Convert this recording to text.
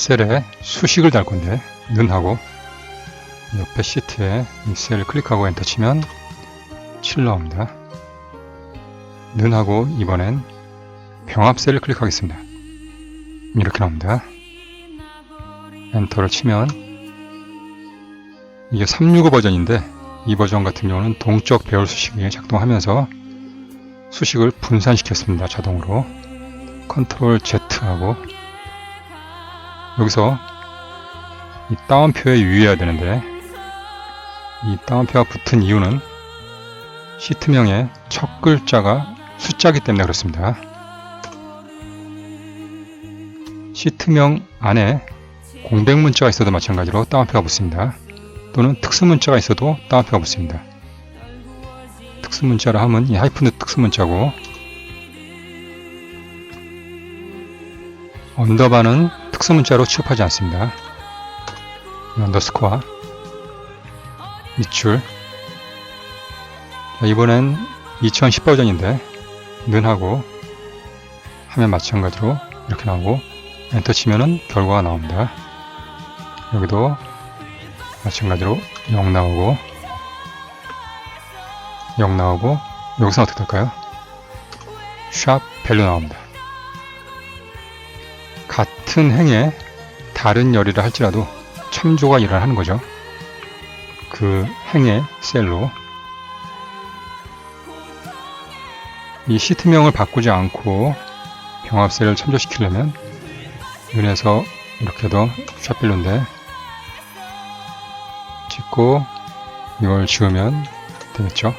셀에 수식을 달 건데 는하고 옆에 시트에 이 셀을 클릭하고 엔터 치면 7 나옵니다. 는하고 이번엔 병합 셀을 클릭하겠습니다. 이렇게 나옵니다. 엔터를 치면 이게 365 버전인데 이 버전 같은 경우는 동적 배열 수식이 작동하면서 수식을 분산시켰습니다. 자동으로 컨트롤 Z하고 여기서 이 다운표에 유의해야 되는데 이 다운표가 붙은 이유는 시트명의 첫 글자가 숫자기 때문에 그렇습니다. 시트명 안에 공백 문자가 있어도 마찬가지로 다운표가 붙습니다. 또는 특수 문자가 있어도 다운표가 붙습니다. 특수 문자라 하면 이 하이픈도 특수 문자고 언더바는 특수 문자로 취급하지 않습니다. 이 언더스코어 밑줄 자, 이번엔 2010 버전인데 는하고 하면 마찬가지로 이렇게 나오고 엔터 치면은 결과가 나옵니다. 여기도 마찬가지로 0 나오고 0 나오고 여기서 어떻게 될까요? 샵 밸류 나옵니다. 같은 행에 다른 열이라 할지라도 참조가 일어나는 거죠. 그 행의 셀로 이 시트명을 바꾸지 않고 병합셀을 참조시키려면 윤에서 이렇게도 샵빌로인데 찍고 이걸 지우면 되겠죠.